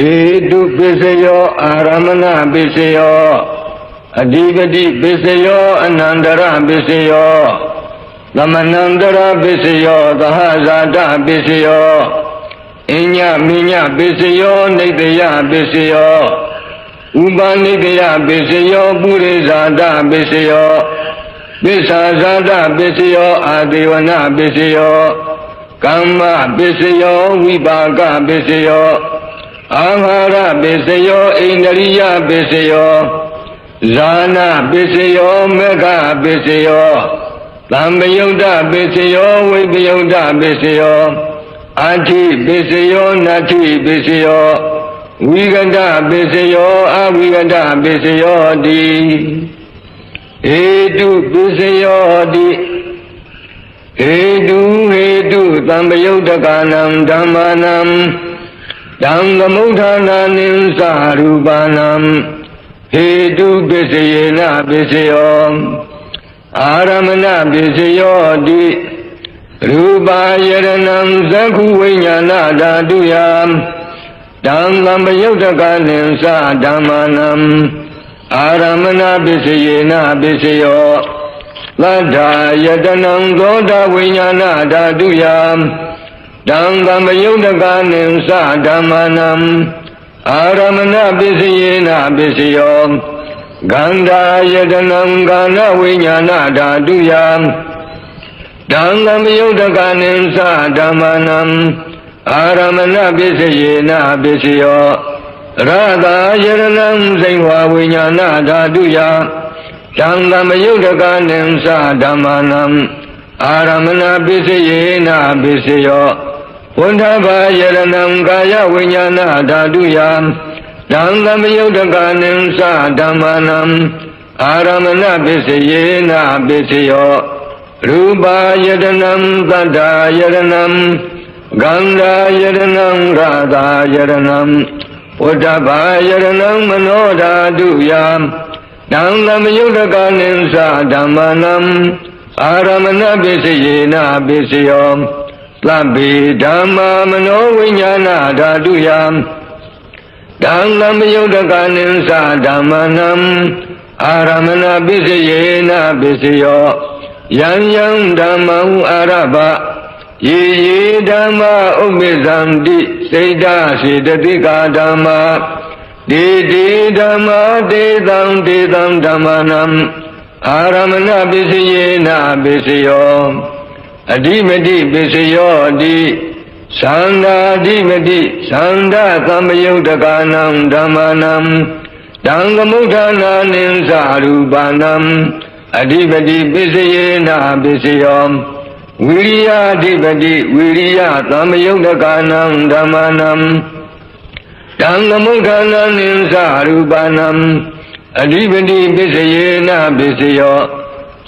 ဧတုပစ္စယောအာရမဏပစ္စယောအဓိပတိပစ္စယောအနန္တရပစ္စယောသမနန္တရပစ္စယောသဟဇာတပစ္စယောအညမိညပစ္စယောနေတယပစ္စယောဥပနိတယပစ္စယောပုရိဇာတပစ္စယောပစ္ဆာဇာတပစ္စယောအာဒေဝနာပစ္စယောကမ္မပစ္စယောဝိပါကပစ္စယော အာဟာရပစ္စယောဣန္ဒရိယပစ္စယောဇာနာပစ္စယောမေဃပစ္စယောသံပယုတ်တပစ္စယောဝိပယုတ်တပစ္စယောအာတိပစ္စယောနတ္ထိပစ္စယောဝိကတပစ္စယောအဝိကတပစ္စယောတိဟေတုပစ္စယောတိဟေတုဟေတုသံပယုတ်တကနံဓမ္မာနံ တံသမုဋ္ဌာနာနိသရူပနံဟေတုပစ္စယေနပစ္စယောအာရမဏပစ္စယောတိရူပါယရဏံသက္ခုဝိညာဏဓာတုယံတံသမ္ပယုတ်တကနိသဓမ္မာနံအာရမဏပစ္စယေနပစ္စယောသတ္ထာယတနံသောတာဝိညာဏဓာတုယံ တံသမ္ပယုတ်တကနိသဓမ္မာနံအာရမဏပစ္စယေနပစ္စယောဂန္ဓာယတနံကာနဝိညာဏဓာတုယံတံသမ္ပယုတ်တကနိသဓမ္မာနံအာရမဏပစ္စယေနပစ္စယောရတာယရဏံစိန်ဝါဝိညာဏဓာတုယတံသမ္ပယုတ်တကနိသဓမ္မာနံ အာရမဏပစ္စယေနပစ္စယောဝန္ထဘာယရဏံကာယဝိညာဏဓာတုယတံသမ္ပယုတ်တကနိသဓမ္မာနံအာရမဏပစ္စယေနပစ္စယောရူပါယတနံသတ္တာယရဏံဂန္ဓာယရဏံရာသာယရဏံဝဋ္ဌဘာယရဏံမနောဓာတုယံတံသမယုတ်တကနိသဓမ္မာနံ အာရမဏပစ္စယေနပစ္စယောသဗ္ဗေဓမ္မာမနောဝိညာဏဓာတုယံတံသမယုတ်တကနိသဓမ္မာနံအာရမဏပစ္စယေနပစ္စယောယံယံဓမ္မံအာရဘယေယေဓမ္မာဥပ္ပဇံတိစိတ်ဓာစေတတိကာဓမ္မာဒေတိဓမ္မာဒေတံဒေတံဓမ္မာနံ အာရမဏပစ္စယေနပစ္စယောအဓိမတိပစ္စယောတိသန္တာအဓိမတိသန္တာသမ္ပယုတ်တကာနံဓမ္မာနံတံသမုဋ္ဌာနာနိသရူပနံအဓိပတိပစ္စယေနပစ္စယောဝိရိယအဓိပတိဝိရိယသမ္မယုတ်တကာနံဓမ္မာနံတံသမုဋ္ဌာနာနိသရူပနံ အဓိပတိပစ္စယေနပစ္စယော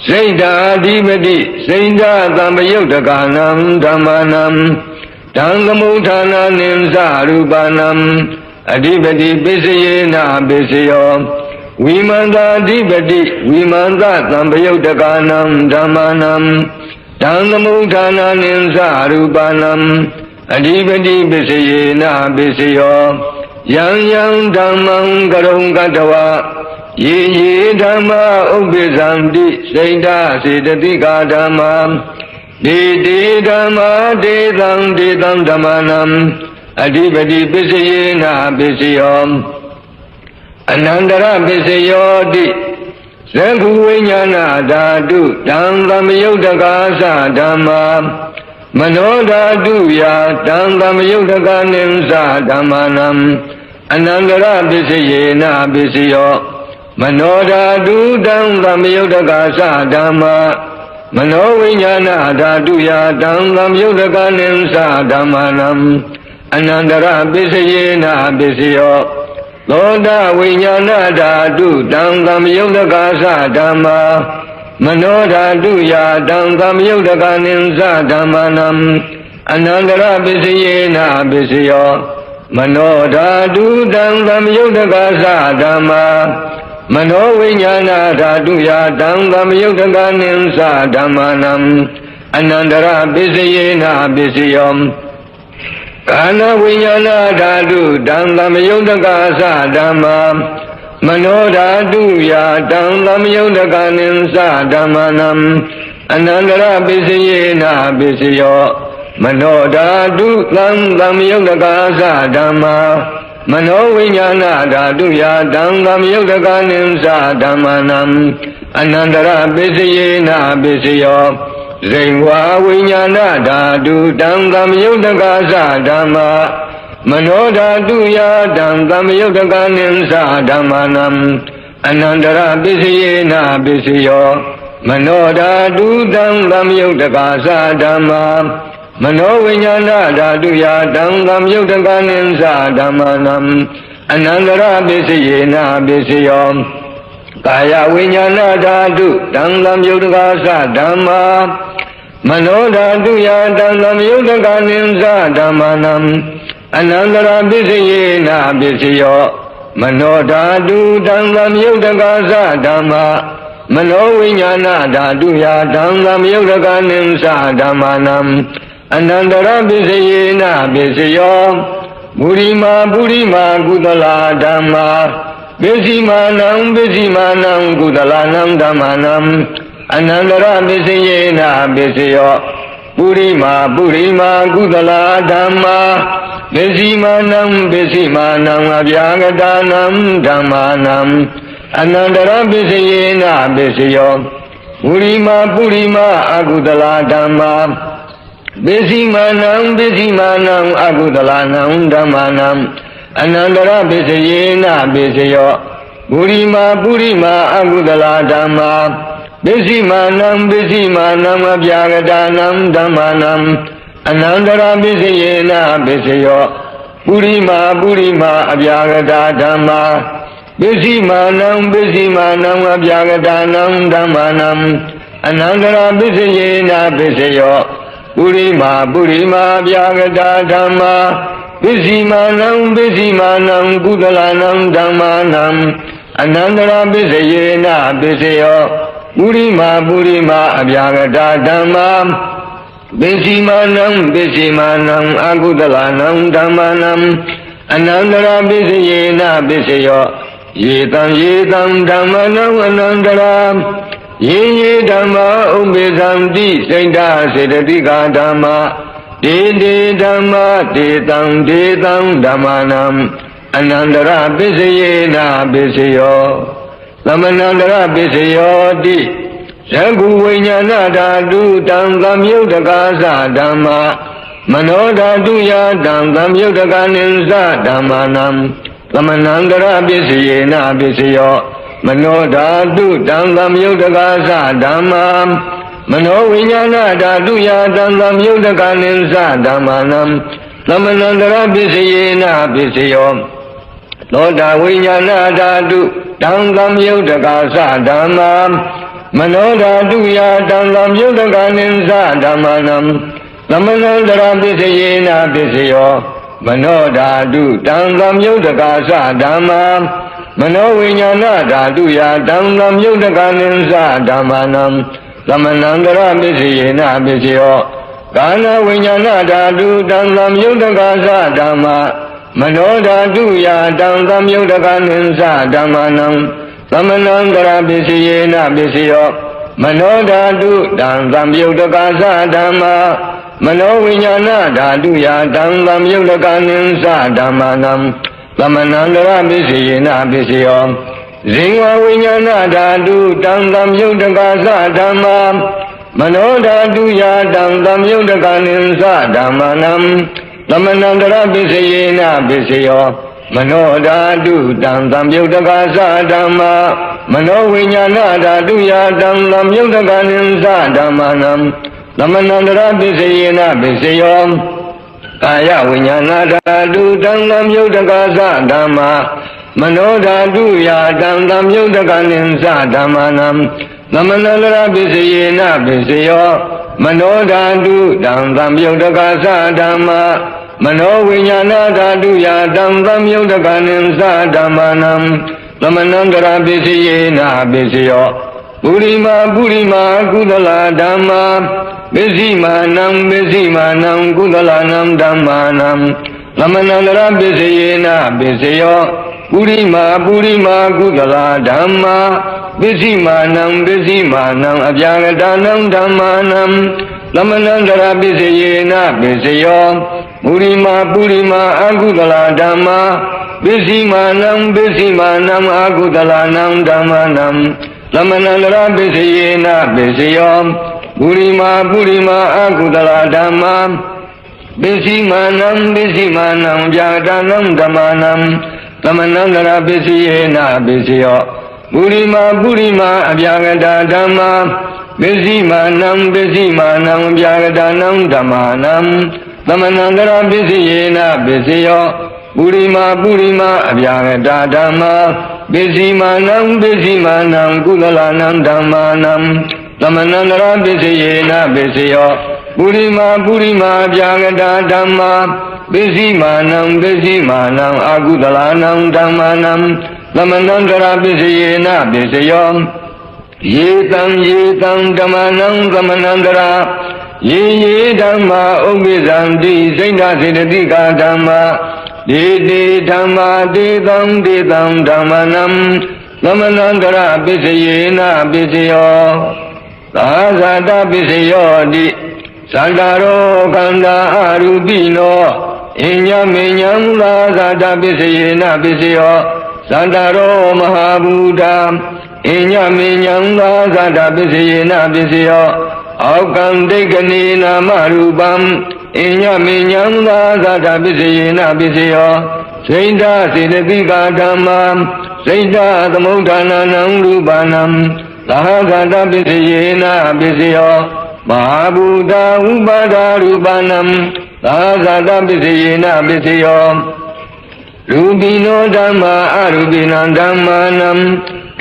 စိတ်ဓာအဓိပတိစိတ်ဓာသမ္မယုတ်တကာနံဓမ္မာနံတံသမုဋ္ဌာနာနိသရူပနံအဓိပတိပစ္စယေနပစ္စယောဝိမန္တာအဓိပတိဝိမန္တသံပယုတ်တကာနံဓမ္မာနံတံသမုဋ္ဌာနာနိသရူပနံအဓိပတိပစ္စယေနပစ္စယော ယံယံဓမ္မံကရုံကတဝယေယေဓမ္မာဥပ္ပဇံတိစိတ်ဓာစေတတိကာဓမ္မာဒေတိဓမ္မာဒေတံဒေတံဓမ္မာနံအဓိပတိပစ္စယေနပစ္စယောအနန္တရပစ္စယောတိသက္ခုဝိညာဏဓာတုတံသမယုတ်တကာသဓမ္မာမနောဓာတုယာတံသမယုတ်တကနိသဓမ္မာနံ အနန္တရပစ္စယေနပစ္စယောမနောဓာတုတံသမယုတ်တကာသဓမ္မာမနောဝိညာဏဓာတုယာတံသမယုတ်တကနိသဓမ္မာနံအနန္တရပစ္စယေနပစ္စယောသောတာဝိညာဏဓာတုတံသမယုတ်တကာသဓမ္မာမနောဓာတုယာတံသမယုတ်တကနိသဓမ္မာနံအနန္တရပစ္စယေနပစ္စယော မနောဓာတုတံသမယုတ်တကာသဓမ္မာမနောဝိညာဏဓာတုယာတံသမယုတ်တကနိသဓမ္မာနံအနန္တရပစ္စယေနပစ္စယောကာနဝိညာဏဓာတုတံသမယုတ်တကာသဓမ္မာမနောဓာတုယာတံသမယုတ်တကာနိသဓမ္မနံအနန္တရပစ္စယေနပစ္စယော မနောဓာတုသံသမယုတ်တကာသဓမ္မာမနောဝိညာဏဓာတုယာတံသမယုတ်တကာနိသဓမ္မနံအနန္တရပစ္စယေနပစ္စယောဇိဝါဝိညာဏဓာတုတံသမယုတ်တကာသဓမ္မာမနောဓာတုယာတံသမယုတ်တကာနိသဓမ္မာနံအနန္တရပစ္စယေနပစ္စယောမနောဓာတုတံသမယုတ်တကာသဓမ္မာ မနောဝိညာဏဓာတုယာတံသမယုတ်တကာနိသဓမ္မာနံအနန္တရပစ္စယေနပစ္စယောကာယဝိညာဏဓာတုတံသမယုတ်တကာသဓမ္မာမနောဓာတုယာတံသမယုတ်တကာနိသဓမ္မာနံအနန္တရပစ္စယေနပစ္စယောမနောဓာတုတံသမယုတ်တကာသဓမ္မာမနောဝိညာဏဓာတုယာတံသမယုတ်တကာနိသဓမ္မာနံ အနန္တရပစ္စယေနပစ္စယောမူရိမာပုရိမာကုသလာဓမ္မာပစ္စည်းမာနံပစ္စည်းမာနံကုသလာနံဓမ္မာနံအနန္တရပစ္စယေနပစ္စယောပုရိမာပုရိမာကုသလာဓမ္မာပစ္စည်းမာနံပစ္စည်းမာနံအပြာဂတာနံဓမ္မာနံအနန္တရပစ္စယေနပစ္စယောပုရိမာပုရိမာအကုသလာဓမ္မာ ပစ္စည်းမာနံပစ္စည်းမာနံအကုသလာနံဓမ္မာနံအနန္တရပစ္စယေနပစ္စယောပုရိမာပုရိမာအကုသလာဓမ္မာပစ္စည်းမာနံပစ္စည်းမာနံအပြာဂတာနံဓမ္မာနံအနန္တရပစ္စယေနပစ္စယောပုရိမာပုရိမာအပြာဂတာဓမ္မာပစ္စည်းမာနံပစ္စည်းမာနံအပြာဂတာနံဓမ္မာနံအနန္တရပစ္စယေနပစ္စယော ပုရိမာပုရိမာအပြာဂတာဓမ္မာပစ္စည်းမာနံပစ္စည်းမာနံကုသလနံဓမ္မာနံအနန္တရပစ္စယေနပစ္စယောပုရိမာပုရိမာအပြာဂတာဓမ္မာပစ္စည်းမာနံပစ္စည်းမာနံအကုသလနံဓမ္မာနံအနန္တရပစ္စယေနပစ္စယောယေတံယေတံဓမ္မနံအနန္တရာ ယေယေဓမ္မာဥပ္ပေသံတိစိတ်ဓာစေတတိကာဓမ္မာဒေဒေဓမ္မာဒေတံဒေတံဓမ္မာနံအနန္တရပစ္စယေနပစ္စယောသမဏန္တရပစ္စယောတိယကုဝိညာဏဓာတုတံသမယုတ်တကာသဓမ္မာမနောဓာတုယာတံသမယုတ်တကာနိသဓမ္မာနံသမဏန္တရပစ္စယေနပစ္စယော မနောဓာတုတံသမယုတ်တကာသဓမ္မာမနောဝိညာဏဓာတုယာတံသမယုတ်တကာနိသဓမ္မာနံသမဏန္တရပစ္စယေနပစ္စယောသောတာဝိညာဏဓာတုတံသမယုတ်တကာသဓမ္မာမနောဓာတုယာတံသမယုတ်တကာနိသဓမ္မာနံသမဏန္တရပစ္စယေနပစ္စယောမနောဓာတုတံသမယုတ်တကာသဓမ္မာ မနောဝိညာဏဓာတုယာတံသမယုတ်တကာနိသဓမ္မာနံသမဏန္တရပစ္စယေနပစ္စယောကာနဝိညာဏဓာတုတံသမယုတ်တကာသဓမ္မာမနောဓာတုယာတံသမယုတ်တကာနိသဓမ္မာနံသမဏန္တရပစ္စယေနပစ္စယောမနောဓာတုတံသမယုတ်တကာသဓမ္မာမနောဝိညာဏဓာတုယာတံသမယုတ်တကာနိသဓမ္မာနံ သမဏန္တရပစ္စယေနပစ္စယောဇင်ဝဝိညာဏဓာတုတံသမယုတ်တကာသဓမ္မာမနောဓာတုယာတံသမယုတ်တကာနိသဓမ္မာနံသမဏန္တရပစ္စယေနပစ္စယောမနောဓာတုတံသံယုတ်တကာသဓမ္မာမနောဝိညာဏဓာတုယာတံသံယုတ်တကာနိသဓမ္မာနံသမဏန္တရပစ္စယေနပစ္စယော ကာယဝိညာဏဓာတုတံသံယုတ်တကာသဓမ္မာမနောဓာတုယာတံသံယုတ်တကာနိသဓမ္မာနံသမဏန္တရပစ္စယေနပစ္စယောမနောဓာတုတံသံယုတ်တကာသဓမ္မာမနောဝိညာဏဓာတုယာတံသမယုတ်တကနိသဓမ္မနံသမဏံကရပစ္စယေနပစ္စယော ပပုရိမာပုရိမာကုသလဓမ္မာပစ္စည်းမာနံပစ္စည်းမာနံကုသလနံဓမ္မာနံသမဏန္တရပစ္စယေနပစ္စယောပုရိမာပုရိမာကုသလဓမ္မာပစ္စည်းမာနံပစ္စည်းမာနံအပြာဂတနံဓမ္မာနံသမဏန္တရပစ္စယေနပစ္စယောပုရိမာပုရိမာအကုသလဓမ္မာပစ္စည်းမာနံပစ္စည်းမာနံအကုသလနံဓမ္မာနံ သမဏန္တရပစ္စယေနပစ္စယောပုရိမာပုရိမာအကုသလဓမ္မာပစ္စည်းမာနံပစ္စည်းမာနံဗျာတနံဓမ္မာနံသမဏန္တရပစ္စယေနပစ္စယောပုရိမာပုရိမာအဗျာဂတဓမ္မာပစ္စည်းမာနံပစ္စည်းမာနံဗျာဂတနံဓမ္မာနံသမဏန္တရပစ္စယေနပစ္စယော ပုရိမာပုရိမာအဗျာဂတဓမ္မာပစ္စည်းမာနံပစ္စည်းမာနံကုသလနံဓမ္မာနံသမဏန္တရပစ္စယေနပစ္စယောပုရိမာပုရိမာအဗျာဂတဓမ္မာပစ္စည်းမာနံပစ္စည်းမာနံအာကုသလနံဓမ္မာနံသမဏန္တရပစ္စယေနပစ္စယောယေတံယေတံဓမ္မနံသမဏန္တရာယေယေဓမ္မာဥပ္ပိသံတိစိတ်ဓာစေတတိကာဓမ္မာ ဒေတိဓမ္မာဒေတံဒေတံဓမ္မနံသမဏန္တရာပစ္စယေနပစ္စယောသာဇာတပစ္စယောတိသန္တာရောခန္ဓာအရူပိနောအည္ညမေညံသာဇာတပစ္စယေနပစ္စယောသန္တာရောမဟာဘူတာအညမေညံသာသတ္တပစ္စယေနပစ္စယောအောက်ကံဒိဋ္ဌနေနာမရူပံ အညမေညံသာသတ္တပစ္စယေနပစ္စယောစိန္ဒစေတသိကာဓမ္မာစိန္ဒသမုဋ္ဌာနာနံရူပနံသာသတ္တပစ္စယေနပစ္စယောမဟာဘူတာဥပါဒာရူပနံသာသတ္တပစ္စယေနပစ္စယောရူပိနောဓမ္မာအရူပိနံဓမ္မာနံ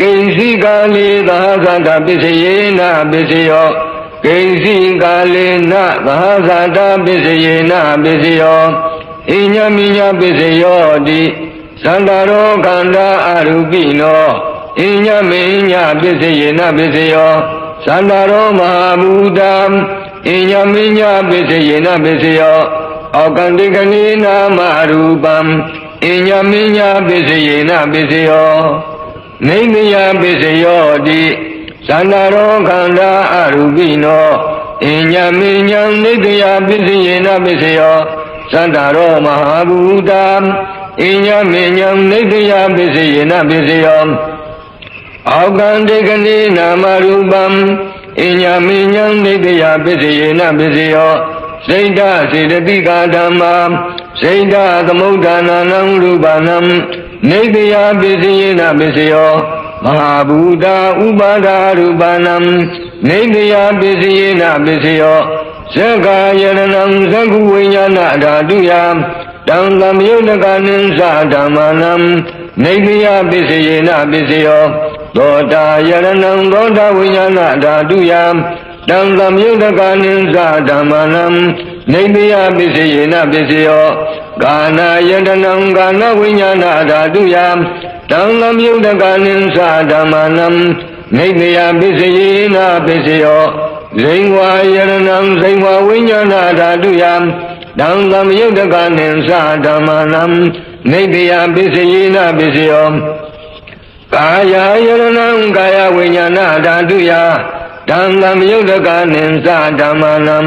ကိဉ္စီကာလေသာသတပစ္စယေနပစ္စယော ကိဉ္စီကာလေနသာသတပစ္စယေနပစ္စယောအညမိညပစ္စယောတိသန္တာရောခန္ဓာအရူပိနောအညမိညပစ္စယေနပစ္စယောသန္တာရောမဟာဘူတံအညမိညပစ္စယေနပစ္စယောအောကန္တိကနိနာမရူပံအညမိညပစ္စယေနပစ္စယောနေမယပစ္စယောတိ သန္တာရောခန္ဓာအရူပိနောအညမေညံနေတယပစ္စယေနပစ္စယောသန္တာရောမဟာဘူတာအညမေညံနေတယပစ္စယေနပစ္စယောအောကံတေကနိနာမရူပံအညမေညံနေတယပစ္စယေနပစ္စယောစိတ်ဓာစေတတိကာဓမ္မာစိတ်ဓာသမုဋ္ဌာနာနံရူပနံနေတယပစ္စယေနပစ္စယော မဟာဘူတာဥပါဒာရူပနံနေတယပစ္စယေနပစ္စယောသက္ကာယရဏံသက္ကုဝိညာဏဓာတုယတံသမယုတကနိသဓမ္မနံနေတယပစ္စယေနပစ္စယောသောတာယရဏံသောတာဝိညာဏဓာတုယ တံသမယုတကနိသဓမ္မနံနေတယပစ္စယေနပစ္စယောကာနာယတနံကာနဝိညာဏဓာတုယတံသမယုတကနိသဓမ္မနံနေတယပစ္စယေနပစ္စယောဇိဝါယရဏံဇိဝဝိညာဏဓာတုယတံသမယုတကနိသဓမ္မနံနေတယပစ္စယေနပစ္စယောကာယယရဏံကာယဝိညာဏဓာတုယ တံသမယုတကနိသဓမ္မနံ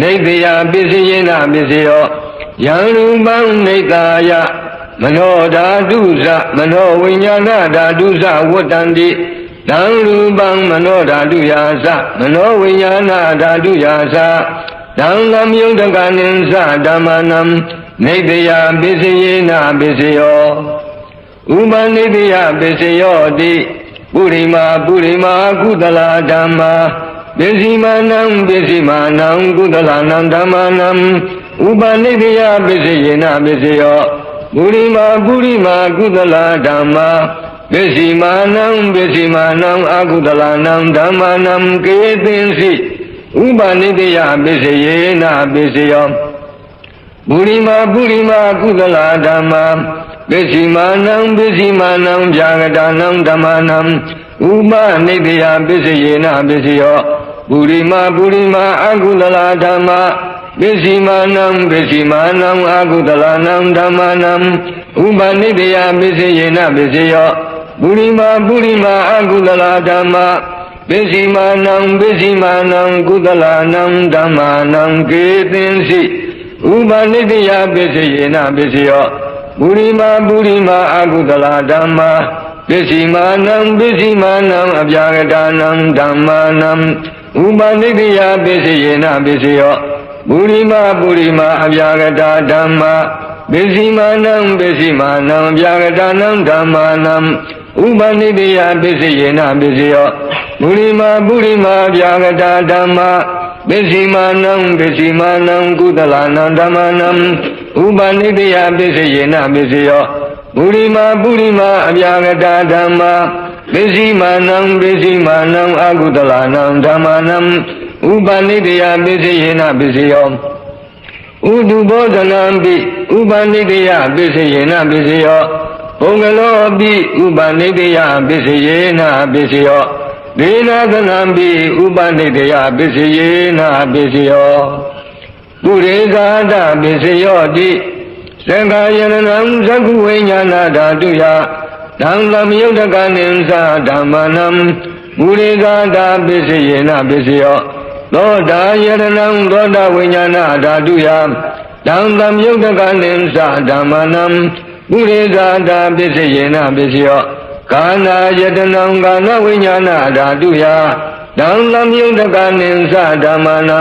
နေတယပစ္စယေနပစ္စယောယံရူပံနေကာယမနောဓာတုဇမနောဝိညာဏဓာတုဇဝတ္တန္တိတံရူပံမနောဓာတုယာသမနောဝိညာဏဓာတုယာသတံလမြုဒကနိသဓမ္မနံနေတယပစ္စယေနပစ္စယောဥပနိတယပစ္စယောတိ ပုရိမာပုရိမာကုသလာဓမ္မာပစ္စည်းမာနံပစ္စည်းမာနံကုသလာနံဓမ္မာနံဥပနိတယပစ္စယေနပစ္စယောပုရိမာပုရိမာကုသလာဓမ္မာပစ္စည်းမာနံပစ္စည်းမာနံအကုသလာနံဓမ္မာနံကေသင်္စိဥပနိတယပစ္စယေနပစ္စယောပုရိမာပုရိမာကုသလာဓမ္မာ ပစ္စည်းမာနံပစ္စည်းမာနံဗျာဂတာနံဓမ္မာနံဥပနိတယပစ္စယေနပစ္စယောပုရိမာပုရိမာအကုသလာဓမ္မပစ္စည်းမာနံပစ္စည်းမာနံအကုသလနံဓမ္မနံဥပနိတယပစ္စယေနပစ္စယောပုရိမာပုရိမာအကုသလာဓမ္မပစ္စည်းမာနံပစ္စည်းမာနံကုသလနံဓမ္မနံကေသင်္စီဥပနိတယပစ္စယေနပစ္စယော ပုရိမာပုရိမာအကုသလာဓမ္မပစ္စည်းမာနံပစ္စည်းမာနံအပြာကတာနံဓမ္မာနံဥပနိတယပစ္စယေနပစ္စယောပုရိမာပုရိမာအပြာကတာဓမ္မာပစ္စည်းမာနံပစ္စည်းမာနံအပြာကတာနံဓမ္မာနံဥပနိတယပစ္စယေနပစ္စယောပုရိမာပုရိမာအပြာကတာဓမ္မာ ပစ္စည်းမာနံပစ္စည်းမာနံကုသလနံဓမ္မာနံဥပနိတယပစ္စယေနပစ္စယောပုရိမာပုရိမာအပြာကတာဓမ္မာပစ္စည်းမာနံပစ္စည်းမာနံအကုသလနံဓမ္မာနံဥပနိတယပစ္စယေနပစ္စယောဥဒုဘောဇနံပိဥပနိတယပစ္စယေနပစ္စယောဘုံကလောပိဥပနိတယပစ္စယေနပစ္စယော ဒေနာသနံပိဥပနိတယပစ္စယေနပစ္စယောပုရိသဒပစ္စယောတိသံဃာယနံသကုဝိညာဏဓာတုယဓမ္မမယုတ်တကနိသဓမ္မနံပုရိသဒပစ္စယေနပစ္စယောသောတာယရဏံသောတာဝိညာဏဓာတုယဓမ္မမြုတ်တကနိသဓမ္မနံပုရိသတာပစ္စယေနပစ္စယော ကာနာယတနံကာနဝိညာဏဓာတုယဓမ္မမြုတ်တကနိသဓမ္မနံ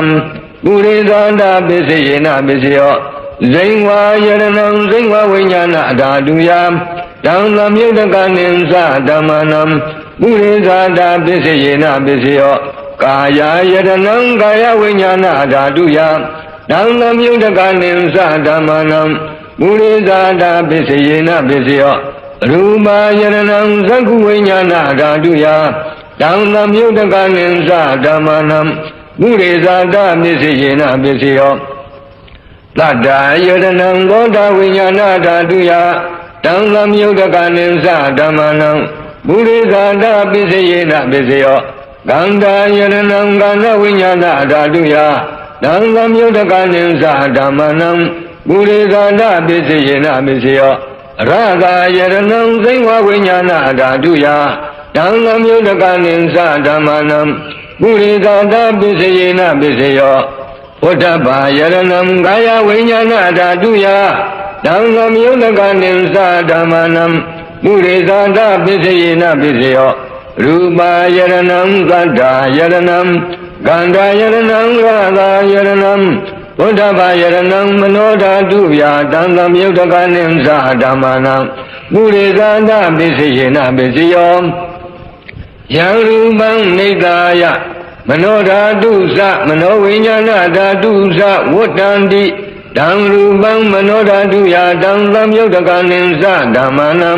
ပုရိသတာပစ္စယေနပစ္စယောဇိဝါယရဏံဇိဝဝိညာဏဓာတုယဓမ္မမြုတ်တကနိသဓမ္မနံပုရိသတာပစ္စယေနပစ္စယောကာယယတနံကာယဝိညာဏဓာတုယဓမ္မမြုတ်တကနိသဓမ္မနံမူရိဇာတာပစ္စယေနပစ္စယော ရူပါယရဏံသက္ကုဝိညာဏဓာတုယဓမ္မမြုတ်တကနိသဓမ္မနံမူရိဇာတာပစ္စယေနပစ္စယောတတ္တာယရဏံသောတာဝိညာဏဓာတုယဓမ္မမြုတ်တကနိသဓမ္မနံမူရိဇာတာပစ္စယေနပစ္စယောကန္တာယရဏံကန္နဝိညာဏဓာတုယဓမ္မမြုတ်တကနိသဓမ္မနံပုရိသန္တပစ္စယေနပစ္စယော ရသာယရဏံသိဝဝိညာဏဓာတုယဓမ္မမြုတ်တကနိသဓမ္မနံပုရိသန္တပစ္စယေနပစ္စယောဝဋ္ဌဘာယရဏံကာယဝိညာဏဓာတုယဓမ္မမြုတ်တကနိသဓမ္မနံပုရိသန္တပစ္စယေနပစ္စယောရူပါယရဏံသတ္တာယရဏံကန္တာယရဏံရသာယရဏံ ဘုဒ္ဓဘာယရဏံမနောဓာတုဗျာတံသမြုတ်တကနိသဓမ္မနံပုရိသန္တပစ္စယေနပစ္စယောယံရူပံနေသာယမနောဓာတုသမနောဝိညာဏဓာတုသဝတ္တန္တိဓမ္ရူပံမနောဓာတုယာတံသမြုတ်တကနိသဓမ္မနံ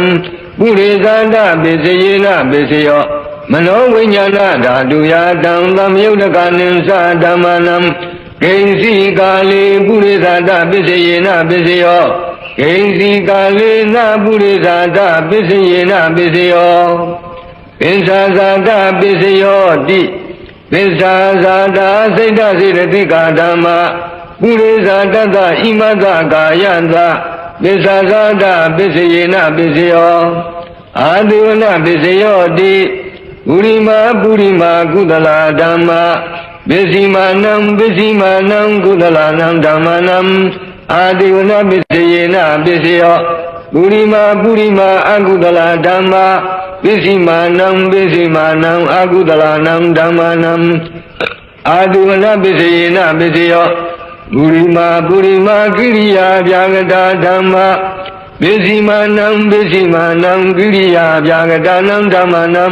ပုရိသန္တပစ္စယေနပစ္စယောမနောဝိညာဏဓာတုယာတံသမြုတ်တကနိသဓမ္မနံ ဂိဉ္စီကာလေပုရိသန္တပစ္စယေနပစ္စယောဂိဉ္စီကာလေနပုရိသန္တပစ္စယေနပစ္စယောပင်္စာဇာတပစ္စယောတိပစ္စာဇာတာစိတ်တစေတသိကာဓမ္မပုရိသတတ္တဣမတကာယံသပစ္စာဇာတာပစ္စယေနပစ္စယောအာတိဝနပစ္စယောတိပုရိမာပုရိမာကုသလာဓမ္မ ပစ္စည်းမာနံပစ္စည်းမာနံကုသလာနံဓမ္မနံအာတိဝနပစ္စယေနပစ္စယောပုရိမာပုရိမာအကုသလာဓမ္မပစ္စည်းမာနံပစ္စည်းမာနံအကုသလာနံဓမ္မနံအာတိဝနပစ္စယေနပစ္စယောပုရိမာပုရိမာကိရိယာဗျာဂတာဓမ္မပစ္စည်းမာနံပစ္စည်းမာနံကိရိယာဗျာဂတာနံဓမ္မနံ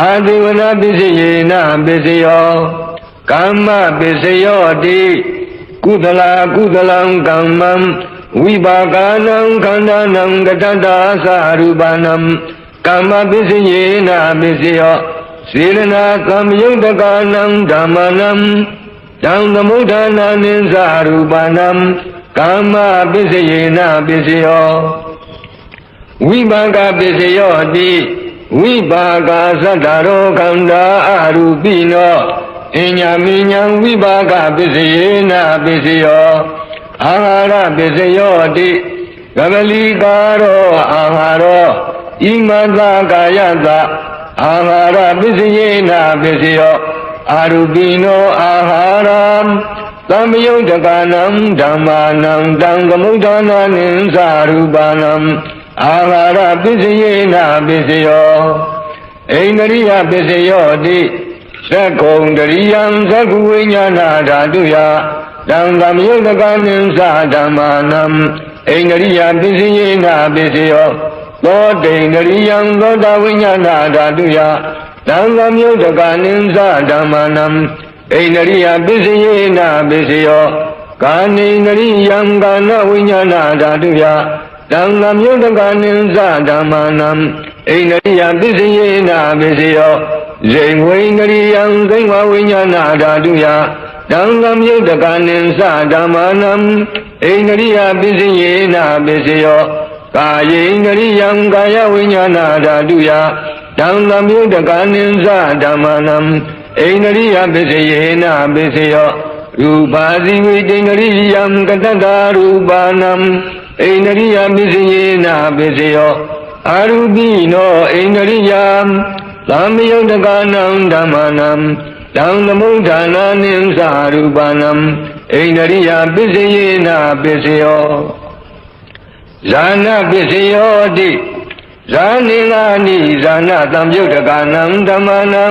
အာတိဝနပစ္စယေနပစ္စယော ကမ္မပစ္စယောတိကုသလာကုသလံကမ္မံဝိပါကာနံခန္ဓာနံကတတ္တာသရူပနံကမ္မပစ္စယေနပစ္စယောစေရနာသမ္ယုတ်တကာနံဓမ္မနံတံသမုဋ္ဌာနာနိသရူပနံကမ္မပစ္စယေနပစ္စယောဝိပါကပစ္စယောတိဝိပါကသတ္တရောခန္ဓာအရူပိနော အညမိညာဝိပါကပစ္စယေနာပစ္စယောအာဟာရပစ္စယောတိကပလီကာရောအာဟာရောဣမတကာယတအာဟာရပစ္စယေနာပစ္စယောအာရူပိနောအာဟာရံသံယုတ်တကနံဓမ္မာနံတံကမုဋ္ဌာနာနိသရူပနံအာဟာရပစ္စယေနာပစ္စယောဣန္ဒရိယပစ္စယောတိ သက္ကုံတရိယံသက္ကုဝိညာဏဓာတုယတံသမယုတ်တကနိသဓမ္မာနံဣန္ဒရိယပစ္စယေနာပစ္စယောသောတိန္ဒရိယံသောတာဝိညာဏဓာတုယတံသမယုတ်တကနိသဓမ္မာနံဣန္ဒရိယပစ္စယေနာပစ္စယောကာနိန္ဒရိယံကာနဝိညာဏဓာတုယတံသမယုတ်တကနိသဓမ္မာနံဣန္ဒရိယပစ္စယေနာပစ္စယော ဇိဝိန္ဒရိယံဇိဝဝိညာဏဓာတုယတံသမယုတ်တကနိသဓမ္မာနံဣန္ဒရိယပစ္စယေနာပစ္စယောကာယေန္ဒရိယံကာယဝိညာဏဓာတုယတံသမယုတ်တကနိသဓမ္မာနံဣန္ဒရိယပစ္စယေနာပစ္စယောရူပါဇိဝိတေန္ဒရိယံကတတ္တာရူပါနံဣန္ဒရိယပစ္စယေနာပစ္စယောအာရူပိနောဣန္ဒရိယံ သမယုတ်တကနံဓမ္မာနံတံသမုဋ္ဌာနာနိသရူပနံဣန္ဒရိယပစ္စယေနာပစ္စယောဇာနာပစ္စယောတိဇာနိငာနိဇာနာတံယုတ်တကနံဓမ္မာနံ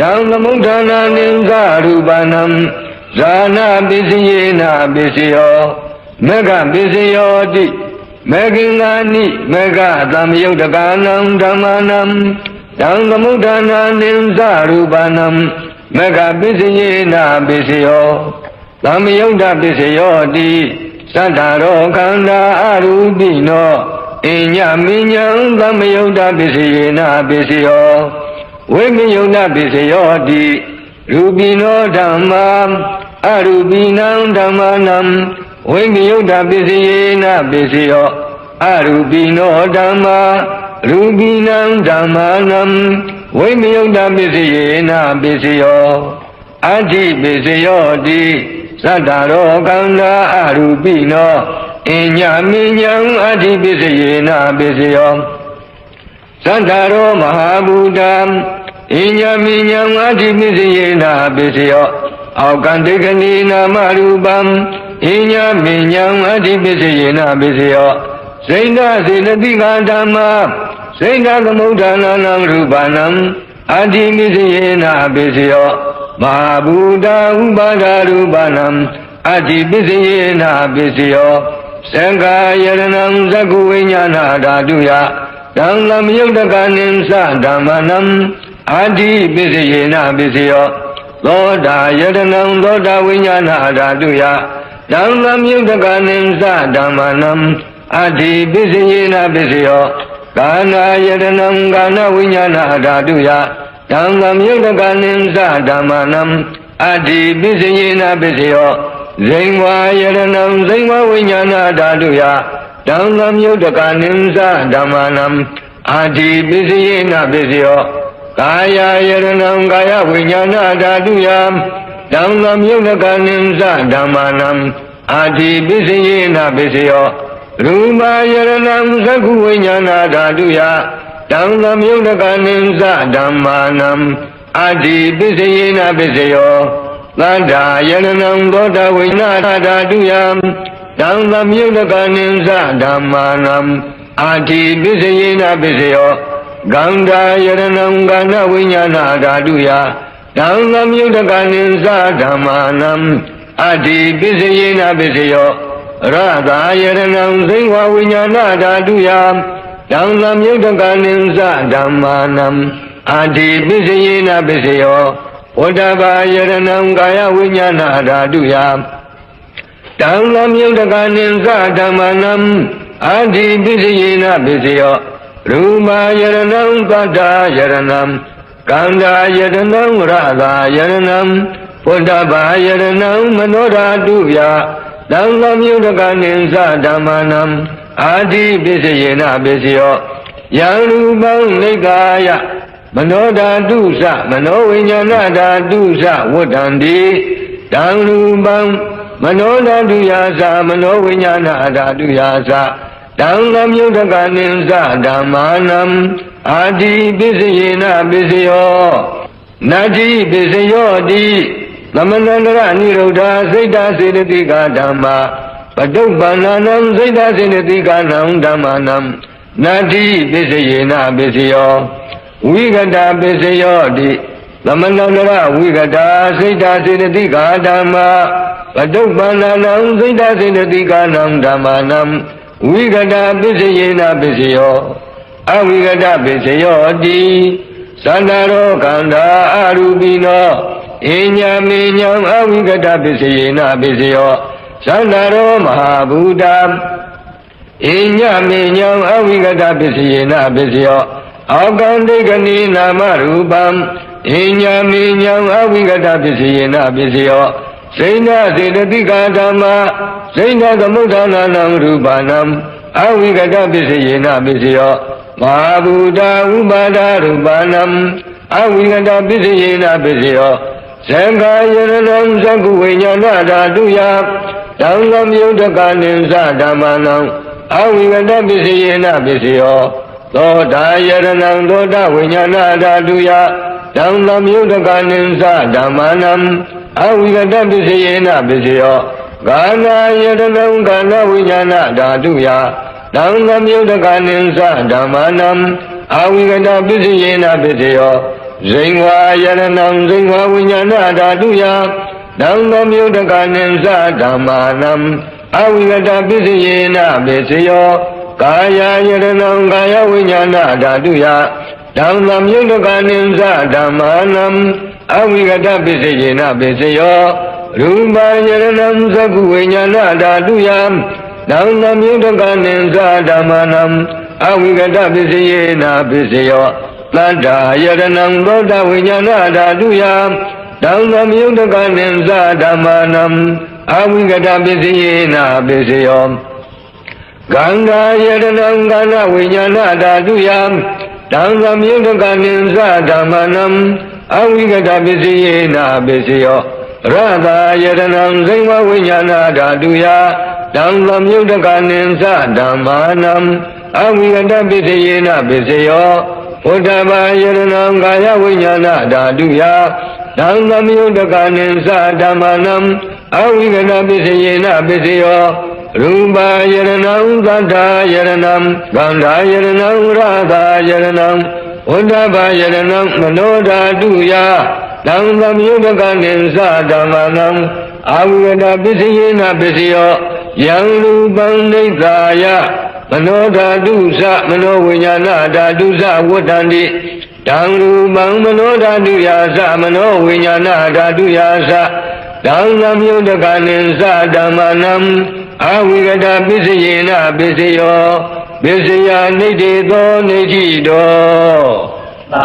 တံသမုဋ္ဌာနာနိသရူပနံဇာနာပစ္စယေနာပစ္စယောမေဃပစ္စယောတိမေဃင်္ဂာနိမေဃသံယုတ်တကနံဓမ္မာနံ တံသမုဋ္ဌာနာနိသရူပနံမေဃပစ္စယေနာပစ္စယောသံယုတ်တပစ္စယောတိသတ္တရောခန္ဓာအရူပိနောအညမိညာသမယုတ်တပစ္စယေနာပစ္စယောဝိမယုတ်တပစ္စယောတိရူပိနောဓမ္မာအရူပိနံဓမ္မာနံဝိမယုတ်တပစ္စယေနာပစ္စယောအရူပိနောဓမ္မာ ရူပိနံဓမ္မာနံဝိမယုတ်တပစ္စယေနာပစ္စယောအဋ္ဌိပစ္စယောတိသတ္တရောကန္တာအရူပိနောအညမိညာအဋ္ဌိပစ္စယေနာပစ္စယောသတ္တရောမဟာဘူတံအညမိညာအဋ္ဌိပစ္စယေနာပစ္စယောအောက်ကံတေကဏီနာမရူပံအညမိညာအဋ္ဌိပစ္စယေနာပစ္စယောစိန္ဒစေနတိကဓမ္မာ စိန္ဒသမုဋ္ဌာနာနံရူပနံအဋ္ဌိပစ္စယေနာပစ္စယောမဟာဘူတာဥပါဒရူပနံအတ္တိပစ္စယေနာပစ္စယောသံဃာယရဏံသကုဝိညာဏဓာတုယတံလမယုတ်တကနိသဓမ္မနံအတ္တိပစ္စယေနာပစ္စယောသောတာယရဏံသောတာဝိညာဏဓာတုယတံလမယုတ်တကနိသဓမ္မနံအတ္တိပစ္စယေနာပစ္စယော ကာနာယရဏံကာနဝိညာဏဓာတုယတံသမြုတ်တကနိသဓမ္မနံအတ္တိပစ္စယေနာပစ္စယောဇိဝါယရဏံဇိဝဝိညာဏဓာတုယတံသမြုတ်တကနိသဓမ္မနံအတ္တိပစ္စယေနာပစ္စယောကာယယရဏံကာယဝိညာဏဓာတုယတံသမြုတ်တကနိသဓမ္မနံအတ္တိပစ္စယေနာပစ္စယော ရူမာယရဏံသက္ခုဝိညာဏဓာတုယတံသမယုတ်တကနိသဓမ္မာနံအတ္တိပစ္စယေနပစ္စယောသန္တာယရဏံသောတဝိညာဏဓာတုယံတံသမယုတ်တကနိသဓမ္မာနံအတ္တိပစ္စယေနပစ္စယောဂန္ဓာယရဏံကာဏဝိညာဏဓာတုယတံသမယုတ်တကနိသဓမ္မာနံအတ္တိပစ္စယေနပစ္စယော ရတာယရဏံသိဝဝိညာဏဓာတုယတံသမယုတ်တကနိသဓမ္မာနံအာတိပစ္စယေနပစ္စယောဝတ္တဘာယရဏံကာယဝိညာဏဓာတုယတံသမယုတ်တကနိသဓမ္မာနံအာတိပစ္စယေနပစ္စယောရူမာယရဏံသတ္တာယရဏံကန္တာယရဏံရတာယရဏံဝတ္တဘာယရဏံမနောဓာတုယ တံသမယုတ်တကနိသဓမ္မာနံအာတိပစ္စယေနပစ္စယောယံရူပံနိကာယမနောဓာတုသမနောဝိညာဏဓာတုသဝဋ္ဌံတိတံရူပံမနောဓာတုယာသမနောဝိညာဏဓာတုယာသတံလမြုတကနိသဓမ္မာနံအာတိပစ္စယေနပစ္စယောနတ္တိပစ္စယောတိ သမဏန္တရနိရုဒ္ဓစိတ်တစေတသိကဓမ္မာပတုပ္ပန္နနံစိတ်တစေတသိကနံဓမ္မာနံနတ္တိပစ္စယေနပစ္စယောဝိကတာပစ္စယောတိသမဏန္တရဝိကတာစိတ်တစေတသိကဓမ္မာပတုပ္ပန္နနံစိတ်တစေတသိကနံဓမ္မာနံဝိကတာပစ္စယေနပစ္စယောအဝိကတပစ္စယောတိသန္တာရောခန္ဓာအရူပိနော အညာမေညာအဝိကတပစ္စယေနပစ္စယောသန္တာရောမဟာဘူတာအညာမေညာအဝိကတပစ္စယေနပစ္စယောအောကံဒိကနိနာမရူပံအညာမေညာအဝိကတပစ္စယေနပစ္စယောစိဏစေတတိကာဓမ္မာစိဏသမုဋ္ဌာနာနံရူပနံအဝိကတပစ္စယေနပစ္စယောမဟာဘူတာဥပါဒရူပနံအဝိကတပစ္စယေနပစ္စယော သံဃာယရဏံသကုဝိညာဏဓာတုယတံလမြုတကနိသဓမ္မနံအဝိကတပစ္စယေနပစ္စယောသောတာယရဏံသောတာဝိညာဏဓာတုယတံလမြုတကနိသဓမ္မနံအဝိကတပစ္စယေနပစ္စယောကာနာယရဏံကာနဝိညာဏဓာတုယတံလမြုတကနိသဓမ္မနံအဝိကတပစ္စယေနပစ္စယော ဇိဝါယရဏံဇိဝဝိညာဏဓာတုယတံလမြုတကနိသဓမ္မာနံအဝိကတပစ္စယေနပစ္စယောကာယယရဏံကာယဝိညာဏဓာတုယတံလမြုတကနိသဓမ္မာနံအဝိကတပစ္စယေနပစ္စယောရူပယရဏံသကုဝိညာဏဓာတုယတံလမြုတကနိသဓမ္မာနံအဝိကတပစ္စယေနပစ္စယော တတ္တာယရဏံသောတဝိညာဏဓာတုယတံသမယုတကနိသဓမ္မာနံအဝိကတပစ္စယေနပစ္စယောကံဃာယရဏံကန္နဝိညာဏဓာတုယတံသမယုတကနိသဓမ္မာနံအဝိကတပစ္စယေနပစ္စယောရတာယရဏံဇိဝဝိညာဏဓာတုယတံသမယုတကနိသဓမ္မာနံအဝိကတပစ္စယေနပစ္စယော ဘုဒ္ဓဘာယရဏံကာယဝိညာဏဓာတုယသံသမယုတကနိသဓမ္မနံအဝိကတပစ္စယေနပစ္စယောရူပယရဏံသတ္ထာယရဏံဂန္ဓာယရဏံရသာယရဏံဘုဒ္ဓဘာယရဏံမနောဓာတုယသံသမယုတကနိသဓမ္မနံအဝိကတပစ္စယေနပစ္စယောယံရူပံနိသာယ မနောဓာတုသမနောဝိညာဏဓာတုသဝဋ္ဌန္တိတံရူပံမနောဓာတုယာသမနောဝိညာဏဓာတုယာသတံသမယုတကနိသဓမ္မနံအဝိကတပစ္စယေနပစ္စယောပစ္စယနိဋ္ဌေသောနေတိတောသာ